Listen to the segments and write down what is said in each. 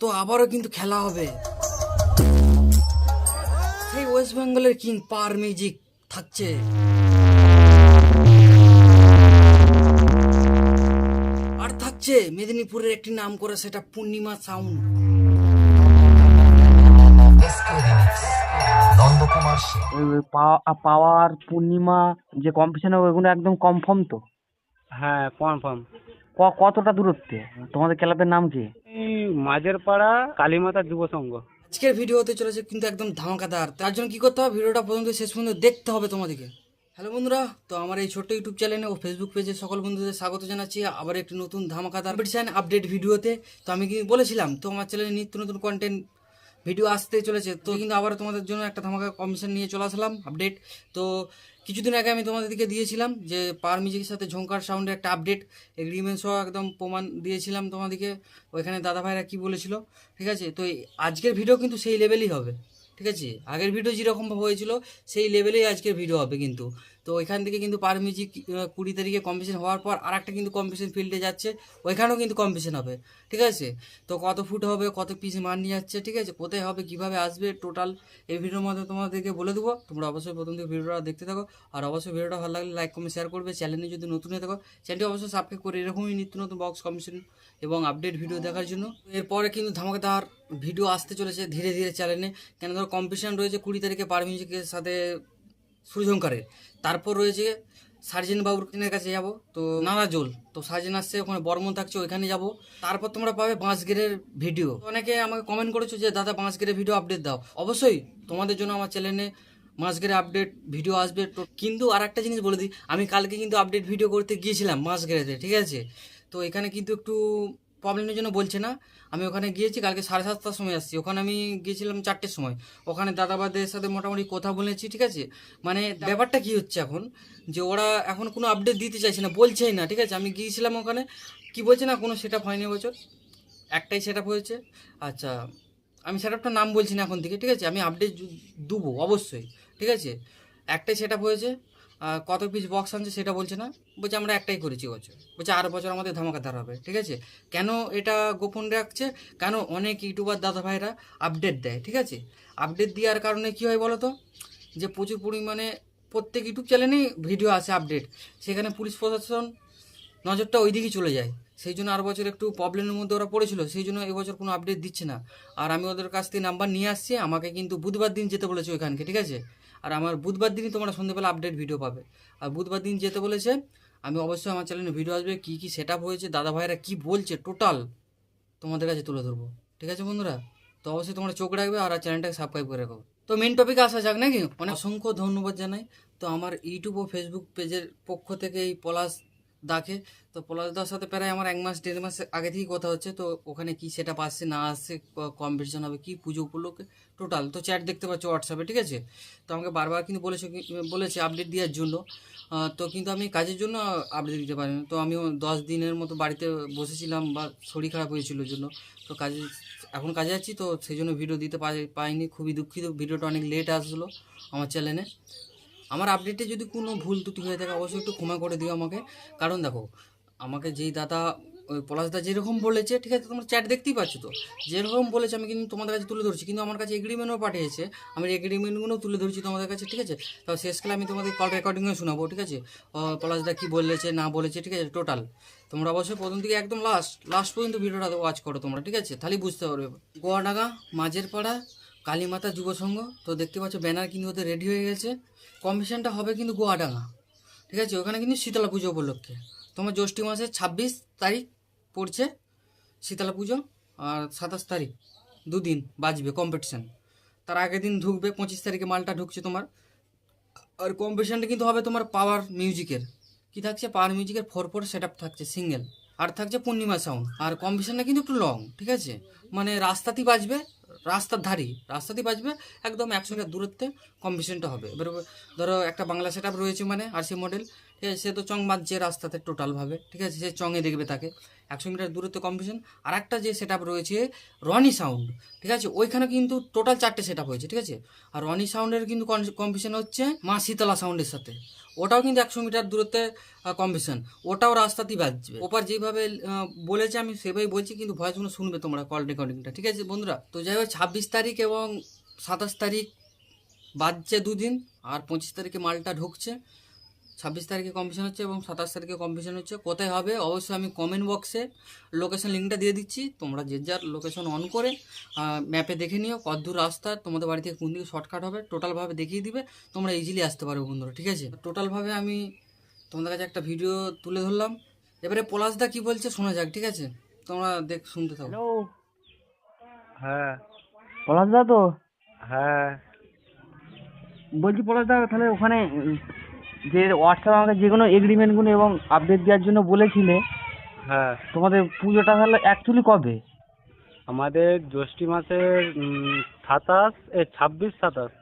তো আবারও কিন্তু খেলা হবে। সেই ওয়েস্ট বেঙ্গলের কিং পার মিউজিক থাকছে। আর থাকছে মেদিনীপুরের একটি নাম করে সেটা পূর্ণিমা সাউন্ড পাওয়ার পূর্ণিমা যে কম্পিটিশন হবে ওগুলো একদম কনফার্ম তো? হ্যাঁ কনফার্ম ক- কতটা দূরত্বে? তোমাদের ক্লাবের নাম কি? এই মাঝের পাড়া কালীমাতা যুব সংঘ। আজকের ভিডিও হতে চলেছে কিন্তু একদম ধামাকাদার। তার জন্য কি করতে হবে? ভিডিওটা পর্যন্ত শেষ পর্যন্ত দেখতে হবে তোমাদেরকে। হ্যালো বন্ধুরা তো আমার এই ছোট্ট ইউটিউব চ্যানেলে ও ফেসবুক পেজে সকল বন্ধুদের স্বাগত জানাচ্ছি। আবার একটি নতুন ধামাকাদার কম্পিটিশন আপডেট ভিডিওতে। তো আমি কিন্তু বলেছিলাম তো আমার চ্যানেলে নিত্য নতুন কন্টেন্ট ভিডিও আসতে চলেছে। তো কিন্তু আবার তোমাদের জন্য একটা ধামাকা কমিশন নিয়ে চলে আসলাম আপডেট তো কিছুদিন আগে আমি তোমাদেরকে দিয়েছিলাম যে পার মিউজিকের সাথে ঝঙ্কার সাউন্ডের একটা আপডেট এগ্রিমেন্ট সহ একদম প্রমাণ দিয়েছিলাম তোমাদেরকে। ওইখানে দাদা ভাইরা কি বলেছিল, ঠিক আছে? তো আজকের ভিডিও কিন্তু সেই লেভেলই হবে, ঠিক আছে? আগের ভিডিও যেরকম হয়েছিল, সেই লেভেলেই আজকের ভিডিও হবে কিন্তু। তো ওইখান থেকে কিন্তু পার মিউজিক কুড়ি তারিখে কম্পিটিশন হওয়ার পর আর একটা কিন্তু কম্পিটিশন ফিল্ডে যাচ্ছে, ওইখানেও কিন্তু কম্পিটিশন হবে, ঠিক আছে? তো কত ফুট হবে, কত পিস মান নিয়ে যাচ্ছে, ঠিক আছে? কোথায় হবে, কীভাবে আসবে টোটাল এই ভিডিওর মধ্যে তোমাদেরকে বলে দেবো। তোমরা অবশ্যই প্রথম থেকে ভিডিওটা দেখতে থাকো, আর অবশ্যই ভিডিওটা ভালো লাগলে লাইক কমেন্ট শেয়ার করবে। চ্যানেলে যদি নতুন হয়ে থাকো চ্যানেলটি অবশ্যই সাবস্ক্রাইব করে এরকমই নিত্য নতুন বক্স কম্পিটিশন এবং আপডেট ভিডিও দেখার জন্য। এরপরে কিন্তু ধামাকাদার ভিডিও আসতে চলেছে ধীরে ধীরে চ্যানেলে কেন ধরো কম্পিটিশন রয়েছে কুড়ি তারিখে পার মিউজিকের সাথে সূর্যঙ্কারের। তারপর রয়েছে সার্জেন বাবুর কাছে যাব, তো নারাজোল তো সার্জেন আসছে, ওখানে বর্মন থাকছে, ওইখানে যাব। তারপর তোমরা পাবে বাঁশগেরের ভিডিও। অনেকে আমাকে কমেন্ট করেছ যে, দাদা বাঁশগেরের ভিডিও আপডেট দাও। অবশ্যই তোমাদের জন্য আমার চ্যানেলে মাসগেরে আপডেট ভিডিও আসবে। তো কিন্তু আর একটা জিনিস বলে দিই, আমি কালকে কিন্তু আপডেট ভিডিও করতে গিয়েছিলাম মাসগেরেতে ঠিক আছে? তো এখানে কিন্তু একটু প্রবলেমের জন্য বলছে না। আমি ওখানে গিয়েছি, কালকে সাড়ে সাতটার সময় আসছি। ওখানে আমি গিয়েছিলাম চারটের সময়। ওখানে দাদাবাদের সাথে মোটামুটি কথা বলেছি, ঠিক আছে? মানে ব্যাপারটা কি হচ্ছে এখন? যে ওরা এখন কোনো আপডেট দিতে চাইছে না, বলছেই না, ঠিক আছে? আমি গিয়েছিলাম ওখানে। কি বলছে না, কোনো সেট আপ হয়নি বছর একটাই সেট আপ হয়েছে। আচ্ছা আমি সেট আপটার নাম বলছি না এখন থেকে, ঠিক আছে? আমি আপডেট দেবো, অবশ্যই, ঠিক আছে? একটাই সেট আপ হয়েছে। কত পিস বক্স আনছে সেটা বলছে না। বলছে, আমরা একটাই করেছি বছর। বলছে, আর বছর আমাদের ধামাকাদার হবে, ঠিক আছে? কেন এটা গোপন রাখছে? কেন অনেক ইউটিউবার দাদা ভাইরা আপডেট দেয়, ঠিক আছে? আপডেট দেওয়ার কারণে কী হয় বলো তো যে প্রচুর পরিমাণে প্রত্যেক ইউটিউব চ্যানেলেই ভিডিও আছে আপডেট সেখানে পুলিশ প্রশাসন নজরটা ওই দিকেই চলে যায়। সেই জন্য আর বছর একটু প্রবলেমের মধ্যে ওরা পড়েছিল, সেই জন্য এবছর কোনো আপডেট দিচ্ছে না। আর আমি ওদের কাছ থেকে নাম্বার নিয়ে আসছি, আমাকে কিন্তু বুধবার দিন যেতে বলেছে ওইখানকে, ঠিক আছে? আর আমার বুধবার দিনই তোমরা সন্ধ্যেবেলা আপডেট ভিডিও পাবে। আর বুধবার দিন যেতে বলেছে, আমি অবশ্যই আমার চ্যানেলে ভিডিও আসবে, কী কী সেট হয়েছে দাদা ভাইরা কী বলছে টোটাল তোমাদের কাছে তুলে ধরবো। ঠিক আছে বন্ধুরা? তো অবশ্যই তোমরা চোখ রাখবে আর চ্যানেলটাকে সাবস্ক্রাইব করে রাখো। তো মেন টপিকে আসা যাক নাকি? অনেক অসংখ্য ধন্যবাদ জানাই। তো আমার ইউটিউব ও ফেসবুক পেজের পক্ষ থেকে এই পলাশ দাকে তো পলাশদার সাথে প্রায় আমার এক মাস, দেড় মাস আগে থেকেই কথা হচ্ছে। তো ওখানে কি সেটা আসছে না আসছে কম্পিটিশন হবে কি পুজো উপলক্ষে? টোটাল তো চ্যাট দেখতে পাচ্ছ হোয়াটসঅ্যাপে ঠিক আছে? তো আমাকে বারবার কিন্তু বলেছে বলেছে আপডেট দেওয়ার জন্য। তো কিন্তু আমি কাজের জন্য আপডেট দিতে পারিনি। তো আমিও দশ দিনের মতো বাড়িতে বসেছিলাম বা শরীর খারাপ হয়েছিল জন্য। তো কাজে, এখন কাজে যাচ্ছি, তো সেই জন্য ভিডিও দিতে পারি- পাইনি। খুবই দুঃখিত ভিডিওটা অনেক লেট আসলো আমার চ্যানেলে আমার আপডেটে যদি কোনো ভুল ত্রুটি হয়ে থাকে, অবশ্যই একটু ক্ষমা করে দিও আমাকে। কারণ দেখো, আমাকে যেই দাদা, ওই পলাশদা যেরকম বলেছে, ঠিক আছে, তোমরা চ্যাট দেখতেই পাচ্ছ তো? যেরকম বলেছে, আমি কিন্তু তোমাদের কাছে তুলে ধরছি, কিন্তু আমার কাছে এগ্রিমেন্টও পাঠিয়েছে। আমি এগ্রিমেন্টগুলো তুলে ধরছি তোমাদের কাছে, ঠিক আছে? তো শেষকালে আমি তোমাদের কল রেকর্ডিংও শোনাবো, ঠিক আছে? পলাশদা কী বলেছে, না বলেছে, ঠিক আছে? টোটাল তোমরা অবশ্যই প্রথম থেকে একদম লাস্ট লাস্ট পর্যন্ত ভিডিওটা ওয়াচ করো তোমরা, ঠিক আছে? তাহলেই বুঝতে পারবে। গোয়াডাঙ্গা মাঝের পাড়া কালীমাতা যুব সংঘ তো দেখতে পাচ্ছ ব্যানার কিন্তু ওদের রেডি হয়ে গেছে। কম্পিটিশনটা হবে কিন্তু গোয়াডাঙ্গা, ঠিক আছে? ওখানে কিন্তু শীতলা পুজো উপলক্ষে। তোমার জ্যৈষ্ঠ মাসের ছাব্বিশ তারিখ পড়ছে শীতলা পুজো, আর সাতাশ তারিখ দুদিন বাজবে কম্পিটিশান তার আগের দিন ঢুকবে, পঁচিশ তারিখে মালটা ঢুকছে তোমার। আর কম্পিটিশানটা কিন্তু হবে তোমার পাওয়ার মিউজিকের কি থাকছে? পাওয়ার মিউজিকের ফোর ফোর সেট থাকছে সিঙ্গেল আর থাকছে পূর্ণিমা সাউন্ড আর কম্পিটিশানটা কিন্তু একটু লং ঠিক আছে? মানে রাস্তাতেই বাজবে রাস্তার ধারি রাস্তা দিয়ে বাজবে, একদম একশো মিটার দূরত্বে কম্পিটিশনটা হবে। এবার ধরো একটা বাংলা সেট রয়েছে মানে আর সি মডেল ঠিক আছে? সে তো চং মারছে রাস্তাতে টোটালভাবে ঠিক আছে? সে চঙে দেখবে তাকে। একশো মিটার দূরত্ব কম্পিটিশন আর একটা যে সেট রয়েছে রনি সাউন্ড ঠিক আছে? ওইখানে কিন্তু টোটাল চারটে সেট হয়েছে, ঠিক আছে? আর রনি সাউন্ডের কিন্তু কম্পিটিশন হচ্ছে মা শীতলা সাউন্ডের সাথে। ওটাও কিন্তু একশো মিটার দূরত্বে কম্পিটিশন ওটাও রাস্তাতেই বাজবে। ওপার যেভাবে বলেছে আমি সেভাবেই বলছি, কিন্তু ভয়েসগুলো শুনবে তোমরা কল রেকর্ডিংটা ঠিক আছে বন্ধুরা? তো যাই হোক, ছাব্বিশ তারিখ এবং সাতাশ তারিখ বাজছে দুদিন, আর পঁচিশ তারিখে মালটা ঢুকছে। ছাব্বিশ তারিখে কম্পিটিশন হচ্ছে এবং সাতাশ তারিখে কম্পিটিশন হচ্ছে। কোথায় হবে? অবশ্যই আমি কমেন্ট বক্সে লোকেশন লিঙ্কটা দিয়ে দিচ্ছি। তোমরা যে যার লোকেশন অন করে ম্যাপে দেখে নিও কতদূর রাস্তা তোমাদের বাড়ি থেকে কোন দিকে শর্টকাট হবে টোটালভাবে দেখিয়ে দিবে। তোমরা ইজিলি আসতে পারবে বন্ধুরা ঠিক আছে? টোটালভাবে আমি তোমাদের কাছে একটা ভিডিও তুলে ধরলাম। এবারে পলাশদা কি বলছে শোনা যাক ঠিক আছে? তোমরা দেখ শুনতে থাকো। হ্যাঁ। পলাশদা তো? হ্যাঁ। বলছি পলাশদা তাহলে ওখানে যে হোয়াটসঅ্যাপ আমাকে যে কোনো এগ্রিমেন্টগুলো এবং আপডেট দেওয়ার জন্য বলেছিলে হ্যাঁ। তোমাদের পুজোটা তাহলে অ্যাকচুয়ালি কবে? আমাদের জ্যৈষ্ঠী মাসের সাতাশ এ ছাব্বিশ সাতাশ।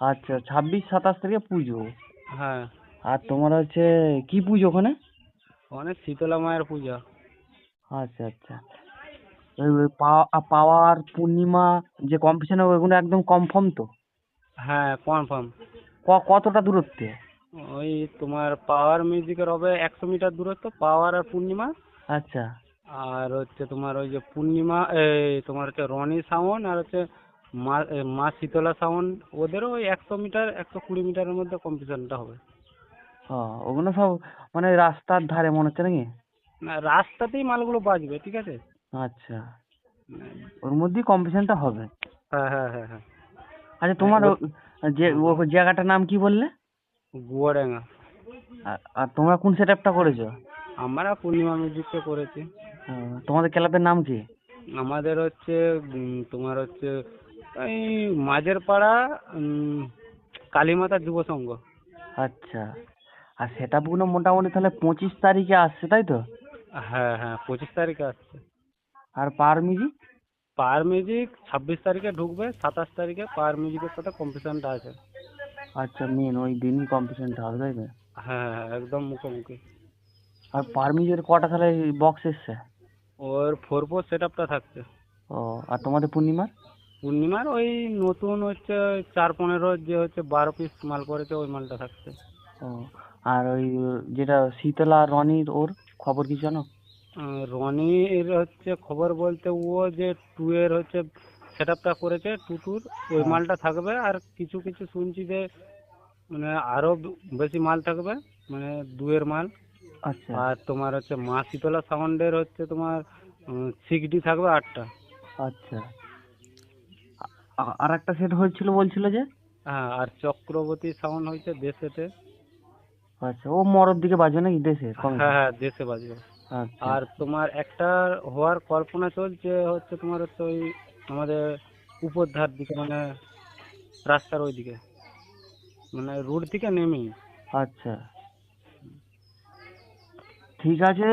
আচ্ছা ছাব্বিশ সাতাশ তারিখে পুজো। হ্যাঁ। আর তোমার হচ্ছে কি পুজো ওখানে? ওখানে শীতলা মায়ের পূজা। আচ্ছা আচ্ছা। পাওয়ার পূর্ণিমা যে কম্পিটিশন হবে ওগুলো একদম কনফার্ম তো? হ্যাঁ কনফার্ম কতটা দূরত্বে? ওই তোমার পাওয়ার মিউজিকের হবে একশো মিটার দূরত্ব পাওয়ার আর পূর্ণিমা। আচ্ছা। আর হচ্ছে তোমার ওই যে পূর্ণিমা এই তোমার হচ্ছে রনি সাউন্ড আর হচ্ছে মা মা শীতলা সাউন্ড ওদেরও ওই একশো মিটার একশো কুড়ি মিটারের মধ্যে কম্পিটিশনটা হবে। ও ওগুলো সব মানে রাস্তার ধারে মনে হচ্ছে নাকি? না রাস্তাতেই মালগুলো বাজবে ঠিক আছে? আচ্ছা। ওর মধ্যেই কম্পিটিশনটা হবে। হ্যাঁ হ্যাঁ হ্যাঁ হ্যাঁ। আচ্ছা তোমার ও- যে ও জায়গাটার নাম কি বললে? গুয়াডাঙ্গা। আর আর তোমরা কোন সেট আপটা করেছ? আমরা পূর্ণিমা মিউজিককে করেছি। তোমাদের ক্লাবের নাম কি? আমাদের হচ্ছে তোমার হচ্ছে এই মাঝের পাড়া কালীমাতা যুব সংঘ। আচ্ছা। আর সেট আপগুলো মোটামুটি তাহলে পঁচিশ তারিখে আসছে তাই তো? হ্যাঁ হ্যাঁ পঁচিশ তারিখে আসছে। আর পার মিউজিক পার মিউজিক ছাব্বিশ তারিখে ঢুকবে সাতাশ তারিখে পার মিউজিকের সাথে কম্পিটিশনটা আছে। আচ্ছা মেন ওই দিনই কম্পিটিশনটা হবে তাই হ্যাঁ হ্যাঁ একদম মুখোমুখি। আর পার মিউজিকের কটা তাহলে বক্স এসছে? ওর ফোর ফোর সেট আপটা থাকছে। ও আর তোমাদের পূর্ণিমার? পূর্ণিমার ওই নতুন হচ্ছে চার পনেরো যে হচ্ছে বারো পিস মাল করেছে ওই মালটা থাকছে। ও আর ওই যেটা শীতলা রনির ওর খবর কি জানো? রনির হচ্ছে খবর বলতে ও যে টু এর হচ্ছে সেট আপটা করেছে টু টুর ওই হ্যাঁ। মালটা থাকবে আর কিছু কিছু শুনছি যে মানে আরও বেশি মাল থাকবে মানে দুয়ের মাল। আচ্ছা। আর তোমার হচ্ছে মা শীতলা সাউন্ডের হচ্ছে তোমার সিক্স ডি থাকবে আটটা। আচ্ছা। আর একটা সেট হয়েছিল বলছিল যে? হ্যাঁ আর চক্রবর্তী সাউন্ড হয়েছে দেশেতে আচ্ছা ও মরর দিকে বাজবে নাকি দেশে হ্যাঁ হ্যাঁ দেশে বাজবে আচ্ছা। আর তোমার একটা হওয়ার কল্পনা চলছে হচ্ছে তোমার হচ্ছে ওই আমাদের উপর ধার দিকে মানে রাস্তার ওই দিকে মানে রোড থেকে নেমেই। আচ্ছা। ঠিক আছে।